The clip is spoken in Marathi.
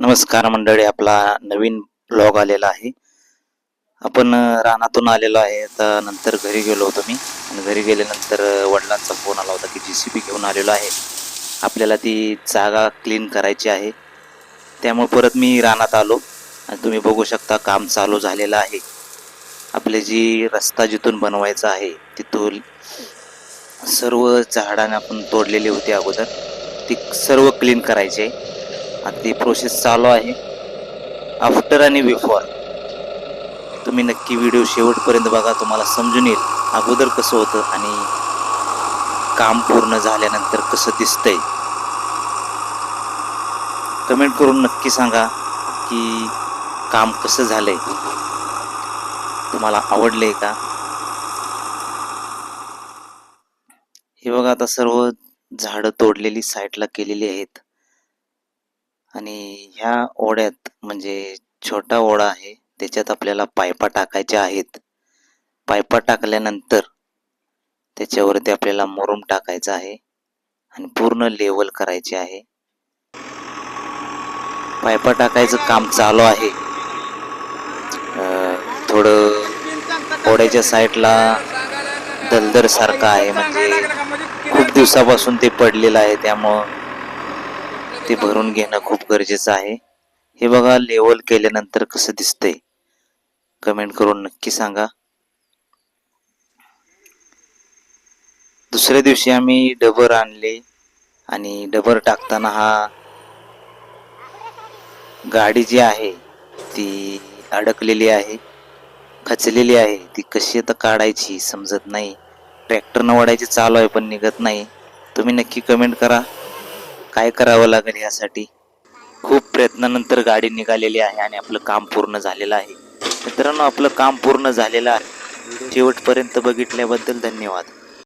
नमस्कार मंडळी आपला नवीन ब्लॉग आलेला आहे. आपण रानातून आलेलो आहे आता नंतर घरी गेलो होतो मी. आणि घरी गेल्यानंतर वडिलांचा फोन आला होता की जी सी बी घेऊन आलेलो आहे. आपल्याला ती जागा क्लीन करायची आहे. त्यामुळे परत मी रानात आलो. आणि तुम्ही बघू शकता काम चालू झालेलं आहे. आपले जी रस्ता जिथून बनवायचा आहे तिथून सर्व झाडाने आपण तोडलेली होती अगोदर. ती सर्व क्लीन करायची आहे. आता ती प्रोसेस चालू आहे. आफ्टर आणि बिफोर तुम्ही नक्की व्हिडिओ शेवटपर्यंत बघा तुम्हाला समजून येईल. अगोदर कसं होतं आणि काम पूर्ण झाल्यानंतर कसं दिसतंय. कमेंट करून नक्की सांगा की काम कसं झालंय. तुम्हाला आवडलंय का? हे बघा आता सर्व झाडं तोडलेली साईडला केलेली आहेत. आणि ह्या ओढ्यात म्हणजे छोटा ओढा आहे त्याच्यात आपल्याला पायपा टाकायच्या आहेत. पायपा टाकल्यानंतर त्याच्यावरती आपल्याला मुरुम टाकायचा आहे आणि पूर्ण लेवल करायचे आहे. पायपा टाकायचं काम चालू आहे. थोडं ओढ्याच्या साईडला दलदर सारखं आहे म्हणजे खूप दिवसापासून ते पडलेलं आहे त्यामुळं ते भरून घेणं खूप गरजेचं आहे. हे बघा लेवल केल्यानंतर कसं दिसतंय. कमेंट करून नक्की सांगा. दुसऱ्या दिवशी आम्ही डबर आणले आणि डबर टाकताना हा गाडी जी आहे ती अडकलेली आहे खचलेली आहे. ती कशी आता काढायची समजत नाही. ट्रॅक्टरनं वडायची चालू आहे पण निघत नाही. तुम्ही नक्की कमेंट करा. काय करावं लागेल यासाठी? खूप प्रयत्नानंतर गाडी निघालेली आहे आणि आपलं काम पूर्ण झालेलं आहे. मित्रांनो आपलं काम पूर्ण झालेलं आहे. शेवटपर्यंत बघितल्याबद्दल धन्यवाद.